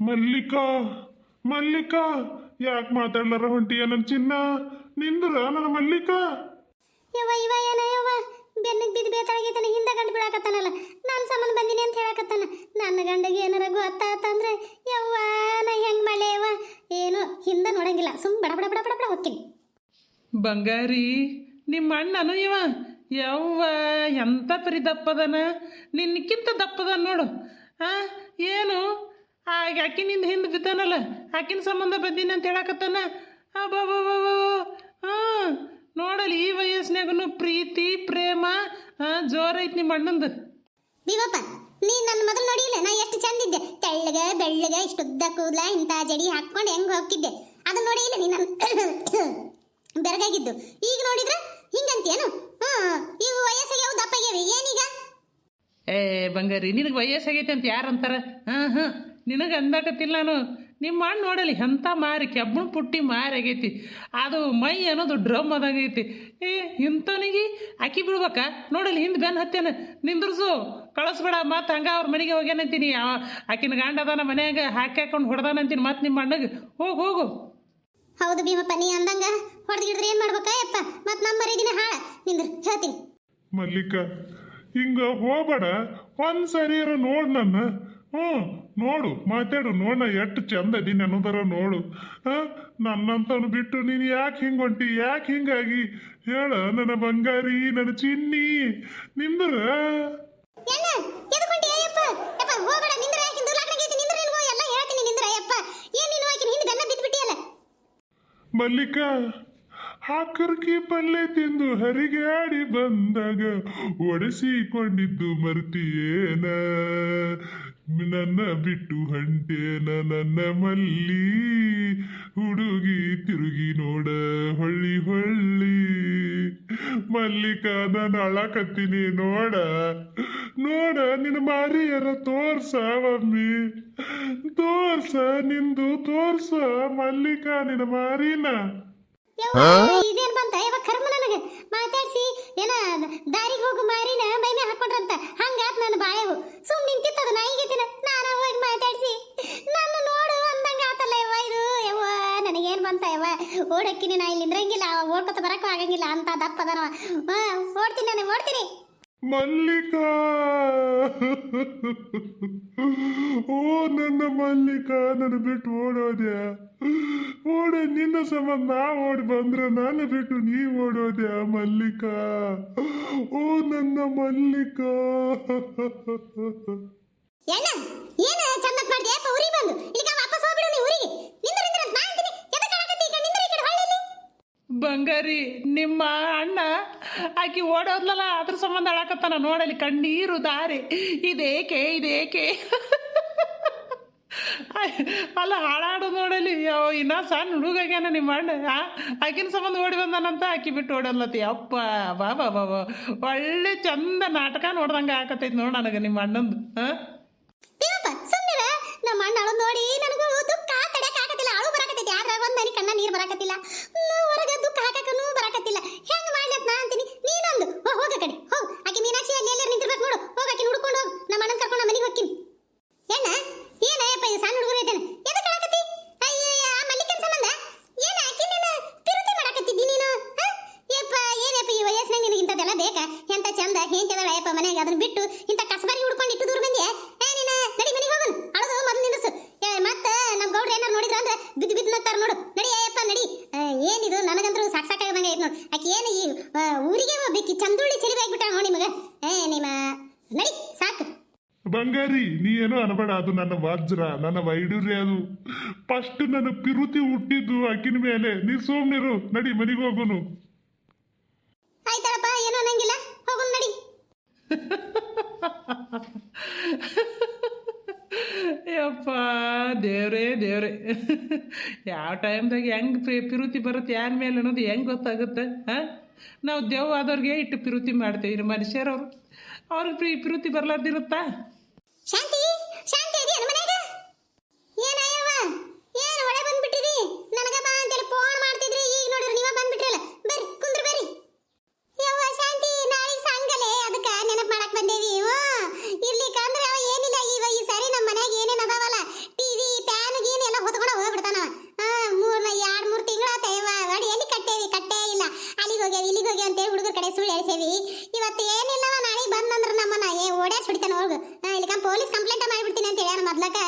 ಮಲ್ಲಿಕಾ ಮಲ್ಲಿಕಾ ಯಾಕೆ ಮಾತಾಡ್ಲಾರ ಹೊಂಟಿಯ ನನ್ನ ಚಿನ್ನ? ನಿಂದ್ರ ನನ್ನ ಮಲ್ಲಿಕಾ? ಯವ್ವ ಇವ ಏನ ಯವ್ವ? ಬೆನ್ನಿಗೆ ಬಿದ್ದು ಬೇತಾಳಾಗೈತಾನೆ ಹಿಂದೆ ಗಂಡು ಬಿಡಾಕತ್ತಾನಲ್ಲ. ನಾನು ಸಂಬಂಧ ಬಂದಿನಿ ಅಂತ ಹೇಳಕತ್ತಾನ. ನನ್ನ ಗಂಡಗೆ ಏನಾರ ಗೊತ್ತಾತಂದ್ರೆ ಯವ್ವ ನಾ ಹೆಂಗ್ ಮಳೆ ಯವ್ವ? ಏನು ಹಿಂದೆ ನೋಡಂಗಿಲ್ಲ. ಸುಮ್ ಬಡ ಬಡ ಬಡ ಬಡ ಬಡ ಹೋಗ್ತೀನಿ. ಬಂಗಾರಿ ನಿಮ್ಮ ಅಣ್ಣನು ಇವ? ಯವ್ವ ಎಂಥ ಪರಿ ದಪ್ಪದನ ನಿನ್ನಕ್ಕಿಂತ ದಪ್ಪದ ನೋಡು. ಆ ಏನು? ಆಗ ಆಕಿನಿಂದ ಹಿಂದೆ ಬಿದ್ದಾನಲ್ಲ ಆಕಿನ ಸಂಬಂಧ ಬಂದೀನಿ ಅಂತ ಹೇಳಕತ್ತಾನ? ಅಬ್ಬಾ ಹಾಂ ನೋಡಲಿ ಈ ವಯಸ್ಸಿನಾಗೂ ಪ್ರೀತಿ ಪ್ರೇಮ ಹಾಂ ಜೋರೈತಿ ನಿಮ್ಮ ಅಣ್ಣಂದು. ಭೀಮಪ್ಪ ನೀ ನನ್ನ ಮೊದಲು ನೋಡಿಲ್ಲ? ನಾ ಎಷ್ಟು ಚಂದಿದ್ದೆ. ತೆಳ್ಳಗ ಬೆಳ್ಳಗ ಇಷ್ಟುದ್ದ ಕೂದಲ ಇಂಥ ಜಡಿ ಹಾಕ್ಕೊಂಡು ಹೆಂಗ್ ಹೋಗ್ತಿದ್ದೆ? ಅದನ್ನ ನೋಡಿಲ್ಲ ನೀ ನನ್ನ ಬೆರಗಾಗಿದ್ದು. ಈಗ ನೋಡಿದ್ರೆ ಹಿಂಗಂತೇನು? ಹ್ಮ್ ಇವು ವಯಸ್ಸಿಗೆ ಯಾವ್ದು ದಪ್ಪಾಗ್ಯಾವೆ ಏನೀಗ? ಏ ಬಂಗಾರಿ ನಿನಗೆ ವಯಸ್ಸಾಗೈತೆ ಅಂತ ಯಾರು ಅಂತಾರ? ಹಾಂ ಹಾಂ ನಿನಗೆ ಅಂದಾಕತ್ತಿಲ್ಲ ನಾನು. ನಿಮ್ಮ ಅಣ್ಣ ನೋಡಲಿ ಎಂಥ ಮಾರಿ ಕೆಬ್ಬಣ ಪುಟ್ಟಿ ಮಾರಿ ಆಗೈತಿ. ಅದು ಮೈ ಅನ್ನೋದು ಡ್ರಮ್ ಅದಾಗೈತಿ ಏ ಇಂಥವನಿಗೆ ಅಕ್ಕಿ ಬಿಡ್ಬೇಕಾ? ನೋಡಲಿ ಹಿಂದೆ ಬೆನ್ನು ಹತ್ತೇನ ನಿಂದ್ರಸು. ಕಳಿಸ್ಬೇಡ ಮತ್ತು ಹಂಗೆ ಅವ್ರ ಮನೆಗೆ ಹೋಗ್ಯಾನಂತೀನಿ. ಆ- ಆಕಿನ ಗಂಡ ಅದಾನ ಮನ್ಯಾಗ ಹಾಕಿ ಹಾಕೊಂಡು ಹೊಡೆದಾನಂತೀನಿ. ಮತ್ತು ನಿಮ್ಮ ಅಣ್ಣಗೆ ಹೋಗು ಹೋಗು. ಹೌದು ಭೀಮಪ್ಪ ನೀ ಅಂದಂಗ ಹೊಡೆದಿಡಿದ್ರೆ ಏನು ಏನ್ ಮಾಡ್ಬೇಕಾ? ಯಪ್ಪ ಮತ್ತು ನಮ್ಮ ಮರೀದಿನ ಹಾಳ. ನಿಂದ್ರ ಹೇಳ್ತೀನಿ. ಮಲ್ಲಿಕ ಹಿಂಗ ಹೋಗ್ಬೇಡ. ಒಂದ್ಸರಿ ನೋಡ್ ನನ್ನ. ಹ್ಞೂ ನೋಡು ಮಾತಾಡು ನೋಡ ಎಷ್ಟು ಚಂದ ನೀನು ಅನ್ನೋದರ ನೋಡು. ಹಾಂ ನನ್ನಂತನು ಬಿಟ್ಟು ನೀನು ಯಾಕೆ ಹಿಂಗೆ ಹೊಂಟಿ ಯಾಕೆ ಹಿಂಗಾಗಿ? ಹೇಳ ನನ್ನ ಬಂಗಾರಿ ನನ್ನ ಚಿನ್ನಿ ನಿಂದ್ರ? ಮಲ್ಲಿಕಾ ಹಾಕರ್ಕಿ ಪಲ್ಲೆ ತಿಂದು ಹರಿಗಾಡಿ ಬಂದಾಗ ಒಡೆಸಿಕೊಂಡಿದ್ದು ಮರ್ತಿಯೇನ? ನನ್ನ ಬಿಟ್ಟು ಹಂಟೆ ನನ್ನ ಮಲ್ಲಿ, ಹುಡುಗಿ ತಿರುಗಿ ನೋಡ ಹೊಳ್ಳಿ ಹೊಳ್ಳಿ. ಮಲ್ಲಿಕಾದ ನಾನು ಅಳಕತ್ತೀನಿ ನೋಡ ನೋಡ ನಿನ್ನ ಮಾರಿಯರ ತೋರ್ಸ ಮಮ್ಮಿ ತೋರ್ಸ ನಿಂದು ತೋರ್ಸ ಮಲ್ಲಿಕಾ ನಿನ್ನ ಮಾರಿನ. ಇದೇನ್ ಮಾತಾಡ್ಸಿ, ಏನ, ದಾರಿಗೆ ಹೋಗು ಮಾರಿನ ಮೈ ಮೇಲೆ ಹಾಕೊಂಡ್ರಂತ. ಹಂಗಾತ್ ನನ್ನ ಬಾಳೆವು ಸುಮ್ ನಿಂತಿತ್ತದ ನಾಯಿಗೆತಿನ ನಾನು ಹೋಗಿ ಮಾತಾಡ್ಸಿ. ನನ್ನ ನೋಡು ಅಂದಂಗ ಆತಲ್ಲ ಯವ್ವ ಇದು. ಯವ್ವ, ನನಗೇನ್ ಬಂತ ಯವ್ವ. ಓಡಕ್ಕಿನಿ ನಾ ಇಲ್ಲಿ ನಿಂದ್ರಂಗಿಲ್ಲ ಓಡ್ಕೊತ ಬರಕ್ಕೂ ಆಗಂಗಿಲ್ಲ. ಅಂತ ದಪ್ಪದನವ ಓಡ್ತೀನಿ ನಾನು, ಓಡ್ತೀನಿ. ಮಲ್ಲಿಕಾ! ಓ, ನನ್ನ ಮಲ್ಲಿಕಾ, ನನ್ನ ಬಿಟ್ಟು ಓಡೋದ್ಯಾ? ಓಡ, ನಿನ್ನ ಸಂಬಂಧ ನಾ ಓಡಿ ಬಂದ್ರೆ ನಾನು ಬಿಟ್ಟು ನೀ ಓಡೋದ್ಯಾ, ಮಲ್ಲಿಕಾ? ಓ, ನನ್ನ ಮಲ್ಲಿಕಾ! ಏನ? ಏನ ಚಂದ ಮಾಡ್ದೆ? ಊರಿಗೆ ಬಂದು. ಈಗ ವಾಪಸ್ ಹೋಗ್ಬಿಡು ನೀ ಊರಿಗೆ. ನಿಂದ್ರ ನಿಂದ್ರ ಅಂತ ನಾ ಅಂತೀನಿ ಎದಕ್ಕೆ ಆಡಕತ್ತಿ ಈಗ ನಿಂದ್ರ ಈ ಕಡೆ ಹೊಳ್ಳಿ ಬಂಗಾರಿ, ನಿಮ್ಮ ಅಣ್ಣ ಆಕಿ ಓಡೋದ್ಲಲ್ಲ, ಅದ್ರ ಸಂಬಂಧ ಅಳಕತ್ತಾನ ನೋಡಲಿ, ಕಣ್ಣೀರು ದಾರಿ. ಇದೇಕೆ ಇದೇಕೆ? ಅಲ್ಲ, ಹಾಳಾಡು ನೋಡಲಿ. ಇನ್ನ ಸಣ್ಣ ಹುಡುಗಾಗ್ಯಾನ ನಿಮ್ಮ ಅಣ್ಣ? ಆಕಿನ ಸಂಬಂಧ ಓಡಿ ಬಂದಾನಂತ ಆಕಿ ಬಿಟ್ಟು ಓಡಲ್ಲತಿ ಅಪ್ಪ ಬಾ ಬಾ ಬಾ ಒಳ್ಳೆ ಚಂದ ನಾಟಕ ನೋಡ್ದಂಗೆ ಆಕತೈತಿ ನೋಡ ನನಗೆ ನಿಮ್ಮ ಅಣ್ಣಂದು. ಹಾಂ ನಮ್ಮ ಅಣ್ಣ ನೋಡಿ, ನನಗೂ ದುಃಖ ತಡೆಯಕ್ ಆಗತ್ತಿಲ್ಲ ಅಳು ಬರಾಕತ್ತೈತಿ. ಯಾರ ಒಂದ್ ನನಗೆ ಕಣ್ಣ ನೀರ್ ಬರಾಕತ್ತಿಲ್ಲ ಹೊರಗ ದುಃಖ ಹಾಕಕ್ಕೂ ಬರಾಕತ್ತಿಲ್ಲ ಹೆಂಗ್ ಮಾಡ್ಲತ್ ನಾ ಅಂತೀನಿ ನೀನೊಂದು ಹೋ ಹೋಗ ಕಡೆ ಹೋಗ್ ಆಕಿ ಮೀನಾಕ್ಷಿ ಅಲ್ಲಿ ಎಲ್ಲಾರು ನಿಂತಿರ್ಬೇಕು ನೋಡು ಹೋಗ್ ಆಕಿ ಹುಡ್ಕೊಂಡು ಹೋಗ್ ನಮ್ಮ ಅಣ್ಣನ ಕರ್ಕೊಂಡು ಮನೆಗೆ ಹೋಗ್ತೀನಿ ಏನ ಏನಯ್ಯಪ್ಪ ಈ ಸಣ್ಣ ಹುಡುಗರು ಐತೇನೆ ಎದಕ್ಕೆ ಆಕತ್ತಿ ಅಯ್ಯಯ್ಯ ಆ ಮಲ್ಲಿಕನ್ ಸಂಬಂಧ ಏನ ಆಕಿ ನೀನು ಪಿರುತಿ ಮಾಡಾಕತ್ತಿದ್ದಿ ನೀನು ಹ? ಯಪ್ಪ ಏನಪ್ಪ ಈ ವಯಸ್ಸಿನಾಗ ನಿನಗೆ ಇಂಥದ್ದೆಲ್ಲ ಬೇಕಾ ಎಂತ ಚಂದ ಹೇಂತಿದಾಳ ಅಯ್ಯಪ್ಪ ಮನೆಗೆ ಅದನ್ನ ಬಿಟ್ಟು ಇಂಥ ಕಸಬಾರಿ ಹುಡ್ಕೊಂಡು ಇಟ್ಟು ದೂರ ಬಂದ್ಯಾ ಏ ನೀನ ನಡಿ ಮನೆಗೆ ಹೋಗೋಣ ಅಳದು ಮೊದಲು ನಿಂದ್ರಸು ಏ ಮತ್ತ ನಮ್ಮ ಗೌಡ್ರು ಏನಾರು ನೋಡಿದ್ರ ಅಂದ್ರೆ ಬಿದ್ದು ಬಿದ್ದು ನಗ್ತಾರ ನೋಡು ನಡಿ ಅಯ್ಯಪ್ಪ ನಡಿ ಆ, ಏನಿದು ನನಗಂತೂ ಸಾಕ್ ಸಾಕಾಗದಂಗೆ ಐತೆ ನೋಡು ಆಕಿ ಏನು ಈ ಆ, ಊರಿಗೆ ಬೇಕಿ ಚಂದುಳ್ಳಿ ಚಿರಿ ಆಗ್ಬಿಟ್ಟಾಳ ನೋಡಿ ನಿಮಗ. ಏ ನಿಮ್ಮ ನಡಿ ಸಾಕು. ಬಂಗಾರಿ ನೀ ಏನೋ ಅನ್ಬೇಡ ಅದು ನನ್ನ ವಜ್ರ ನನ್ನ ವೈಡೂರ್ಯ ಅದು. ಫಸ್ಟ್ ನನ್ನ ಪಿರುತಿ ಹುಟ್ಟಿದ್ದು ಅಕ್ಕಿನ ಮೇಲೆ. ನೀ ಸೋಮ್ನಿರು ನಡಿ ಮನೆಗೆ ಹೋಗೋನು. ಆಯ್ತಾಳಪ್ಪ ಏನೋ ಅನ್ನಂಗಿಲ್ಲ. ಹೋಗೋನು ನಡಿ. ಯಪ್ಪ ದೇವ್ರೇ ದೇವ್ರೆ. ಯಾವ ಟೈಮ್ದಾಗ ಹೆಂಗೆ ಪಿರುತಿ ಬರುತ್ತೆ ಯಾರ ಮೇಲೆ ಅನ್ನೋದು ಹೆಂಗ್ ಗೊತ್ತಾಗುತ್ತೆ ಹಾಂ? ನಾವು ದೇವ್ ಆದವ್ರಿಗೆ ಇಟ್ಟು ಪ್ರೀತಿ ಮಾಡ್ತೇವೆ. ಮನುಷ್ಯರವರು ಅವ್ರಿಗೆ ಪ್ರೀತಿ ಪಿರುತಿ ಬರ್ಲಾರ್ದಿರುತ್ತಾ? ಅವಂಗ ಇಲ್ಲಿಕ ಪೊಲೀಸ್ ಕಂಪ್ಲೇಂಟ್ ಮಾಡಿಬಿಡ್ತೀನಿ ಅಂತ ಹೇಳ್ಯಾನ ಮೊದ್ಲಕ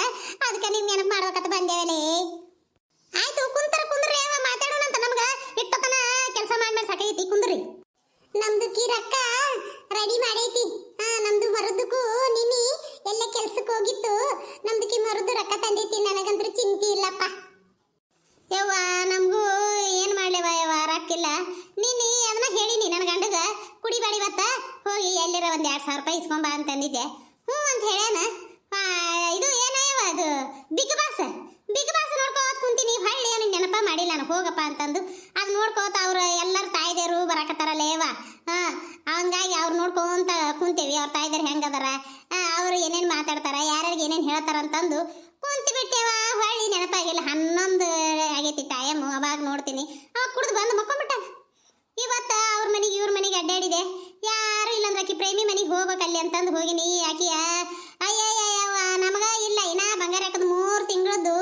ಅದಕ್ಕೆ ನಿಮ್ ನೆನಪು ಮಾಡ್ಬೇಕಂತ ಬಂದೇವಲೇ ಆಯ್ತು, ಕುಂತರ, ಕುಂದ್ರಿ, ಅವ ಮಾತಾಡೋಣ ಅಂತ ನಮ್ಗ. ಇಟ್ಟತನ ಕೆಲಸ ಮಾಡಿ ಮಾಡಿ ಸಾಕೈತಿ, ಕುಂದ್ರಿ. ನಮ್ದು ಕಿರಕ್ಕ ರೆಡಿ ಮಾಡೈತಿ. ಹಾ ನಮ್ದು ಹೊರದಕ್ಕೂ ನಿನಿ ಎಲ್ಲ ಕೆಲ್ಸಕ್ಕೆ ಹೋಗಿತ್ತು. ನಮ್ ಹೋಗಪ್ಪ ಅಂತಂದು. ಅದು ನೋಡ್ಕೋತ ಅವ್ರ ಎಲ್ಲರ ತಾಯ್ದೇರು ಬರಾಕತ್ತಾರಲ್ಲ ಲೇವ ಹಾಂ, ಹಂಗಾಗಿ ಅವ್ರು ನೋಡ್ಕೊಂತ ಕುಂತೇವಿ. ಅವ್ರ ತಾಯ್ದೇರು ಹೆಂಗದಾರ? ಅವ್ರು ಏನೇನು ಮಾತಾಡ್ತಾರ? ಯಾರ್ಯಾರಿಗೆ ಏನೇನು ಹೇಳ್ತಾರ ಅಂತಂದು ಕುಂತು ಬಿಟ್ಟೇವ. ಹೊಳ್ಳಿ ನೆನಪಾಗಿಲ್ಲ. ಹನ್ನೊಂದು ಆಗೈತಿ ಟೈಮು ಅವಾಗ ನೋಡ್ತೀನಿ. ಅವಾಗ ಕುಡ್ದು ಬಂದು ಮಕ್ಕೊಂಬಿಟ್ಟ. ಇವತ್ತ ಅವ್ರ ಮನೆಗೆ, ಇವ್ರ ಮನೆಗೆ ಅಡ್ಡಾಡಿದೆ. ಯಾರು ಇಲ್ಲಂದ್ರೆ ಆಕಿ ಪ್ರೇಮಿ ಮನೆಗೆ ಹೋಗ್ಬೇಕಲ್ಲಿ ಅಂತಂದು ಹೋಗಿನಿ. ಆಕಿಯ ಅಯ್ಯಯ್ಯವ್ವ ನಮಗ ಇಲ್ಲ, ಇನ್ನ ಬಂಗಾರ ಹಾಕದ್ ಮೂರು ತಿಂಗಳದ್ದು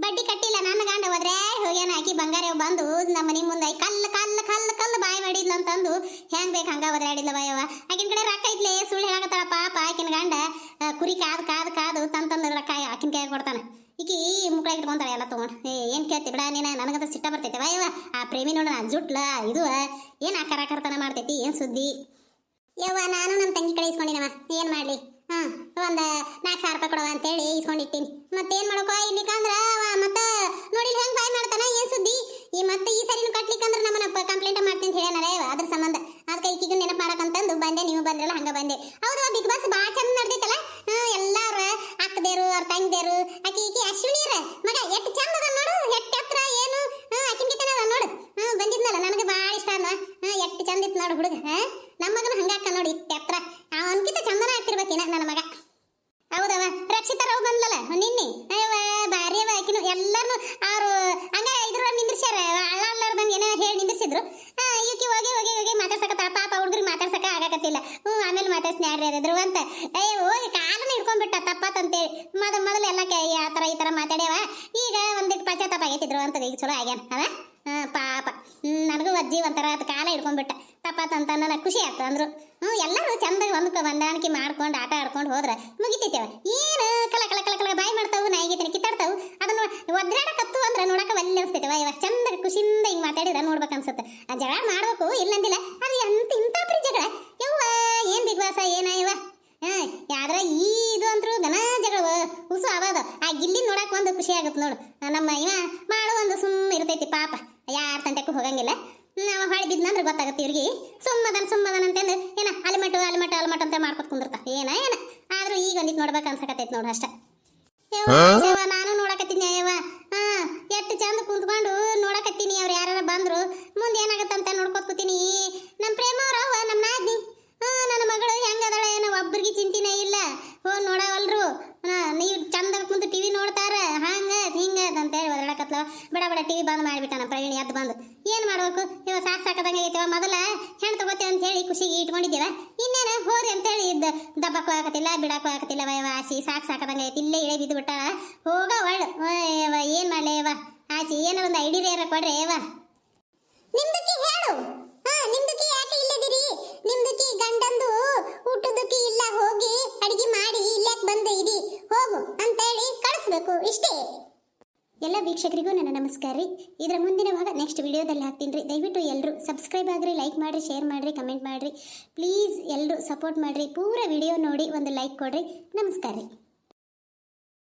ಬಡ್ಡಿ ಕಟ್ಟಿಲ್ಲ, ನನ್ನ ಗಂಡ ಹೋದ್ರೆ? ಹೋಗ್ಯಾನ ಆಕಿ ಬಂಗಾರ ಬಂದು ನಮ್ಮ ಮನೆ ಮುಂದೆ ಕಲ್ಲು ಕಲ್ಲು ಕಲ್ಲು ಕಲ್ಲು ಬಾಯಿ ಮಾಡಿದ್ಲು ಅಂತಂದು ಹೆಂಗ್ ಬೇಕು ಹಂಗ ಒದ್ರಾಡಿಲ್ಲ ಬಾಯವ ಆಕಿನ ಕಡೆ ರೊಕ್ಕ ಐತ್ಲೆ ಸುಳ್ಳು ಹೇಳಕತ್ತಾಳ ಪಾಪ ಆಕಿನ ಗಂಡ. ಕುರಿ ಕಾದು ಕಾದು ಕಾದು ತಂತಂದು ರೊಕ್ಕ ಆಕಿನ ಕೈ ಕೊಡ್ತಾನೆ. ಈಕಿ ಮುಕ್ಕಳಾಗಿ ಇಟ್ಕೊಂತಾಳೆ ಎಲ್ಲ ತಗೊಂಡು. ಏ, ಏನು ಕೇಳ್ತಿ ಬಿಡ, ನೀನು ನನಗಂತ ಸಿಟ್ಟ ಬರ್ತೈತೆ ಬಾಯವ ಆ ಪ್ರೇಮಿ ನೋಡೋಣ ಜುಟ್ಲ, ಇದು, ಏನು ಆಕಾರ, ಆಕಾರತನ ಮಾಡ್ತೈತಿ, ಏನು ಸುದ್ದಿ? ಯವ್ವ, ನಾನು ನಮ್ಮ ತಂಗಿ ಕಡೆ ಇಸ್ಕೊಂಡಿನವ, ಏನು ಮಾಡಲಿ? ಹಾಂ ಒಂದು ನಾಲ್ಕು ಸಾವಿರ ರೂಪಾಯಿ ಕೊಡವ ಅಂತೇಳಿ ಇಸ್ಕೊಂಡಿಟ್ಟಿನಿ. ಏನು ಮಾಡೋಕೋ ಇಲ್ಲಿಕಂದ್ರ ಮತ್ತೆ ನೋಡಿ ಹೆಂಗೆ ಬಾಯ್ ಮಾಡ್ತಾನ ಏನು ಸುದ್ದಿ? ಈ ಮತ್ತೆ ಈ ಸರಿನೂ ಕಟ್ಲಿಕ್ಕಂದ್ರೆ ನಮ್ಮನ್ನ ಕಂಪ್ಲೇಂಟ್ ಮಾಡ್ತೀನಿ ಹೇಳ್ಯಾನಲ್ಲ ಯವ್ವ, ಅದ್ರ ಸಂಬಂಧ. ಅದಕ್ಕೆ ಈಕಿಗೂ ನೆನಪು ಮಾಡಕಂತಂದು ಬಂದೆ ನೀವು ಬಂದ್ರಲ್ಲ ಹಂಗೆ ಬಂದೆ. ಹೌದು ಬಿಗ್ ಬಾಸ್ ಭಾಳ ಚಂದ ನಡೆದೈತಲ್ಲ? ಎಲ್ಲಾರ ಅಕ್ಕದೇರು ಅವ್ರ ತಂಗಿದೇರು ಆಕಿ ಈಕಿ ಅಶ್ವಿನಿಯರ ಮಗ ಎಷ್ಟು ಚಂದ ಅದ ನೋಡು ಎಷ್ಟು ಹತ್ರ ಏನು ಹಾಂ ಆಕಿನ ಕಿತನ ಅದ ನೋಡು ಹಾಂ ಬಂದಿದ್ನಲ್ಲ ನನಗೆ ಭಾಳ ಇಷ್ಟ ಅದ ಹಾಂ ಎಷ್ಟು ಚಂದ ಇತ್ತು ನೋಡು ಹುಡುಗ ಹಾಂ ನಮ್ಮ ಮಗನ ಹಂಗಾಕ ನೋಡಿ ಇಟ್ಟು ಹತ್ರ ಅವನಕಿಂತ ಚಂದನ ಆಗ್ತಿರ್ಬೇಕಿನ ನನ್ನ ಮಗ ಹೌದವ ರಕ್ಷಿತ ರಾವ್ ಬಂದ್ಲಲ್ಲ ನಿನ್ನೆ? ಅಯ್ಯವ ಭಾರಿ ಆಕಿನು. ಅವರು ಅವ್ರು ಹಂಗ ಇದ್ರ ನಿಂದ್ರಿಸ್ಯಾರ. ಅಳ್ಳ ಅಳ್ಳಾರ್ದಂಗೆ ಏನೋ ಹೇಳಿ ನಿಂದ್ರಿಸಿದ್ರು. ಈಕಿ ಹೋಗಿ ಹೋಗಿ ಹೋಗಿ ಮಾತಾಡ್ಸಕತ್ತಾಳ ಪಾಪ ಹುಡುಗರಿಗೆ ಮಾತಾಡ್ಸಕ ಆಗಕತ್ತಿಲ್ಲ. ಹ್ಞೂ, ಆಮೇಲೆ ಮಾತಾಡ್ಸಿ ನಾಡ್ರಿ ಅದಿದ್ರು ಅಂತ. ಅಯ್ಯ, ಹೋಗಿ ಕಾಲನ್ನ ಹಿಡ್ಕೊಂಡ್ಬಿಟ್ಟ ತಪ್ಪಾತಂತೇಳಿ ಮೊದ, ಮೊದಲು ಎಲ್ಲ ಆ ಥರ ಈ ಥರ ಮಾತಾಡ್ಯಾವ. ಈಗ ಒಂದಿಟ್ಟು ಪಶ್ಚಾತ್ತಾಪ ಆಗೈತಿದ್ರು ಅಂತ ಈಗ ಚಲೋ ಆಗ್ಯಾನ ಅವ. ಹಾ, ಪಾಪ. ನನಗೂ ಅಜ್ಜಿ ಒಂಥರ ಅದು ಕಾಲ ಹಿಡ್ಕೊಂಡ್ಬಿಟ್ಟೆ. ತಪ್ಪಾತಂತ ನನಗೆ ಖುಷಿ ಆಯ್ತು ಅಂದರು. ಹ್ಞೂ ಎಲ್ಲರೂ ಚಂದಾಗಿ ಒಂದು ಹೊಂದಾಣಿಕೆ ಮಾಡ್ಕೊಂಡು, ಆಟ ಆಡ್ಕೊಂಡು ಹೋದ್ರೆ ಮುಗಿತೈತೇವ ಏನು ಕಲ ಕಲ ಕಲ ಕಲ ಬಾಯಿ ಮಾಡ್ತಾವು ನಾಯಿಗೆ ಕಿತ್ತಾಡ್ತಾವು. ಅದನ್ನ ಒದ್ರಾಡಕತ್ತು ಅಂದ್ರೆ ನೋಡಕ ಒಳ್ಳೆ ಅನ್ಸ್ತೈತೆ ಇವಾಗ ಚಂದ ಖುಷಿಯಿಂದ ಹಿಂಗೆ ಮಾತಾಡಿದ್ರೆ ನೋಡ್ಬೇಕು ಅನ್ಸುತ್ತೆ. ಜಗಳ ಮಾಡ್ಬೇಕು, ಇಲ್ಲಂದಿಲ್ಲ ಅದು ಎಂತ ಇಂಥ ಪರಿ ಯವ್ವ, ಏನು ಬಿಗ್ ಬಾಸ, ಏನ ಇವ? ಹಾಂ, ಯಾವ್ದ್ರ ಈ ಇದು ಅಂತೂ ದನ ಜಗಳ ಹುಸು ಆವಾದ. ಆ ಗಿಲ್ಲಿ ನೋಡಕ್ಕೆ ಒಂದು ಖುಷಿ ಆಗುತ್ತೆ ನೋಡು. ನಮ್ಮ ಇವ, ಮಾಡು ಒಂದು ಸುಮ್ಮ ಇರ್ತೈತಿ ಪಾಪ. ಯಾರ ತಂಟೆಕ್ಕೂ ಹೋಗಂಗಿಲ್ಲ. ನಾವು ಹೊಳೆ ಬಿದ್ನಂದ್ರೆ ಗೊತ್ತಾಗುತ್ತೆ ಇವ್ರಿಗೆ. ಸುಮ್ಮದನ್ ಸುಮ್ಮದನ್ ಅಂತಂದು ಏನ ಅಲಿಮಟು ಅಲಿಮಟ್ಟು ಅಲಿಮಟ್ಟು ಅಂತ ಮಾಡ್ಕೊತ ಕುಂದಿರ್ತ. ಏನ ಏನ. ಆದ್ರೂ ಈಗ ಒಂದಿತ್ ನೋಡ್ಬೇಕು ಅನ್ಸಕತ್ತೈತಿ ನೋಡು ಅಷ್ಟ. ನಾನು ನೋಡಕತ್ತೀನಿ ಯವ್ವ. ಹಾ ಎಷ್ಟು ಚಂದ ಕುಂತ್ಕೊಂಡು ನೋಡಕತ್ತೀನಿ ಅವ್ರು ಯಾರು ಬಂದ್ರು. ಮುಂದೆ ಏನಾಗತ್ತಂತ ನೋಡ್ಕೊತ ಕೂತೀನಿ. ನಮ್ಮ ಪ್ರೇಮ ಅವ್ರವ್ವ ನಮ್ಮ ನಾದ್ನಿ ಹಾ ನನ್ನ ಮಗಳು ಹೆಂಗದಾಳ ಏನೋ ಒಬ್ರಿಗೆ ಚಿಂತಿನೇ ಇಲ್ಲ ಹೋ ನೋಡವಲ್ರು ಹಾ, ನೀವು ಚಂದ ಕುಂತು ಟಿವಿ ನೋಡ್ತಾರ ಹಂಗ ಹಿಂಗ ಅಂತೇಳಿ ಒದರಾಡಕತ್ಲ ಬಡ ಬಡ ಟಿವಿ ಬಂದ್ ಮಾಡಿಬಿಟ್ಟ ನಮ್ಮ ಪ್ರವೀಣ್ ಎದ್ದು ಬಂದು ಏನು ಮಾಡ್ಬೇಕು ಇವ ಸಾಕು ಸಾಕದಂಗೆ ಐತಿವ ಮೊದಲ ಹೆಣ್ಣು ತಗೋತೇವೆ ಅಂತ ಹೇಳಿ ಖುಷಿಗೆ ಇಟ್ಕೊಂಡಿದ್ದೇವೆ ಇನ್ನೇನು ಹೋರಿ ಅಂತೇಳಿ ಇದ್ದ ದಬ್ಬಕ್ಕೂ ಆಗತ್ತಿಲ್ಲ, ಬಿಡಕ್ಕೂ ಆಗತ್ತಿಲ್ಲ ವಯವ ಆಸಿ ಸಾಕು ಸಾಕದಂಗೆ ಐತಿ ಇಲ್ಲೇ ಇಳೆ ಬಿದ್ದು ಬಿಟ್ಟಾಳ. ಹೋಗ ಏನು ಮಾಡಲೇ ಯವ ಆಸಿ ಏನೋ ಒಂದು ಐಡಿ ರೇರ ಕೊಡ್ರಿ ಯವ ನಿಮ್ದಕ್ಕೆ ಹೇಳು. ಹಾ, ನಿಮ್ದಕ್ಕೆ ಯಾಕೆ ಇಲ್ಲದಿರಿ ನಿಮ್ದಕ್ಕೆ ಗಂಡಂದು ಊಟದಕ್ಕೆ ಇಲ್ಲ, ಹೋಗಿ ಅಡಿಗೆ ಮಾಡಿ ಇಲ್ಲಕ್ಕೆ ಬಂದ ಇದಿ ಹೋಗು ಅಂತೇಳಿ ಕಳಿಸ್ಬೇಕು, ಇಷ್ಟೇ. ಎಲ್ಲ ವೀಕ್ಷಕರಿಗೂ ನನ್ನ ನಮಸ್ಕಾರ ರೀ. ಇದರ ಮುಂದಿನ ಭಾಗ ನೆಕ್ಸ್ಟ್ ವಿಡಿಯೋದಲ್ಲಿ ಹಾಕ್ತೀನಿ ರೀ. ದಯವಿಟ್ಟು ಎಲ್ಲರೂ ಸಬ್ಸ್ಕ್ರೈಬ್ ಆಗಿರಿ ಲೈಕ್ ಮಾಡಿರಿ ಶೇರ್ ಮಾಡಿರಿ ಕಮೆಂಟ್ ಮಾಡಿರಿ. ಪ್ಲೀಸ್ ಎಲ್ಲರೂ ಸಪೋರ್ಟ್ ಮಾಡಿರಿ. ಪೂರ ವಿಡಿಯೋ ನೋಡಿ ಒಂದು ಲೈಕ್ ಕೊಡ್ರಿ. ನಮಸ್ಕಾರ ರೀ.